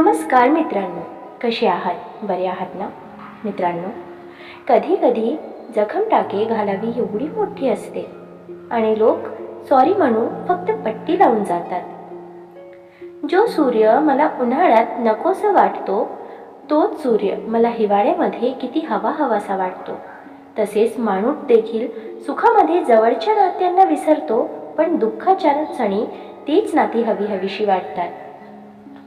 नमस्कार मित्रांनो कसे आहात? बरे आहात ना? मित्रांनो कधी कधी जखम टाके घालावी एवढी मोठी असते आणि लोक सॉरी म्हणून फक्त पट्टी लावून जातात. जो सूर्य मला उन्हाळ्यात नकोसा वाटतो तोच सूर्य मला हिवाळ्यामध्ये किती हवा हवासा वाटतो. तसेच माणूस देखील सुखामध्ये जवळच्या नात्यांना विसरतो पण दुःखाच्या क्षणी तीच नाती हवी हवीशी वाटतात.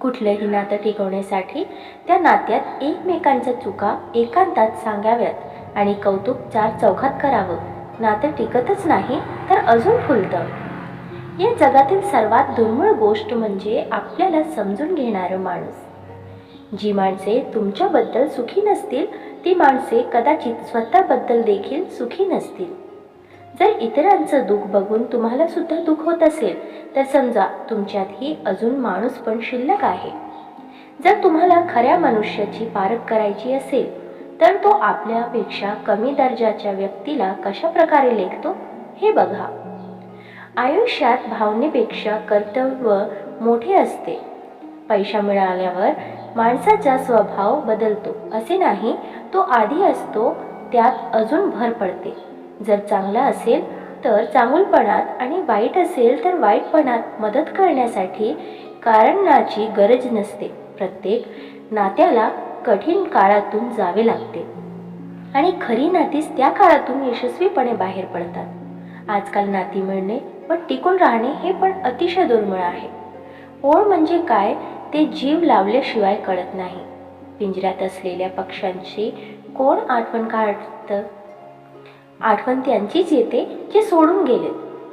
कुठलंही नातं टिकवण्यासाठी त्या नात्यात एकमेकांच्या चुका एकांतात सांगाव्यात आणि कौतुक चार चौघात करावं. नातं टिकतच नाही तर अजून फुलतं. या जगातील सर्वात दुर्मिळ गोष्ट म्हणजे आपल्याला समजून घेणारं माणूस. जी माणसे तुमच्याबद्दल सुखी नसतील ती माणसे कदाचित स्वतःबद्दल देखील सुखी नसतील. जर इतरांचं दुःख बघून तुम्हाला सुद्धा दुःख होत असेल तर समजा तुमच्यातही अजून माणूस पण शिल्लक आहे. जर तुम्हाला खऱ्या मनुष्याची पारख करायची असेल तर तो आपल्यापेक्षा कमी दर्जाच्या व्यक्तीला कशा प्रकारे लेखतो हे बघा. आयुष्यात भावनेपेक्षा कर्तव्य मोठे असते. पैसा मिळाल्यावर माणसाचा स्वभाव बदलतो असे नाही तो आधी असतो त्यात अजून भर पडते. जर चांगला असेल तर चांगुलपणात आणि वाईट असेल तर वाईटपणात मदत करण्यासाठी कारणाची गरज नसते. प्रत्येक नात्याला कठीण काळातून जावे लागते. आणि खरी नातीच त्या काळातून यशस्वीपणे बाहेर पडतात. आजकाल नाती मिळणे व टिकून राहणे हे पण अतिशय दुर्मिळ आहे. ओळ म्हणजे काय ते जीव लावल्याशिवाय कळत नाही. पिंजऱ्यात असलेल्या पक्ष्यांची कोण आठवण काढतं? आठवण त्यांचीच येते जे सोडून गेले.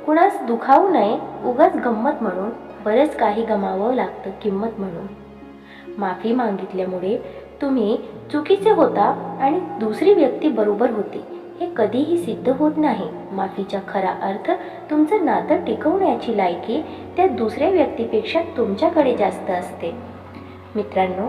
कुणास दुखावू नये उगाच गंमत म्हणून बरेच काही गमावं लागतं किंमत म्हणून. माफी मागितल्यामुळे तुम्ही चुकीचे होता आणि दुसरी व्यक्ती बरोबर होती. हे कधीही सिद्ध होत नाही. माफीचा खरा अर्थ तुमचं नातं टिकवण्याची लायकी त्या दुसऱ्या व्यक्तीपेक्षा तुमच्याकडे जास्त असते. मित्रांनो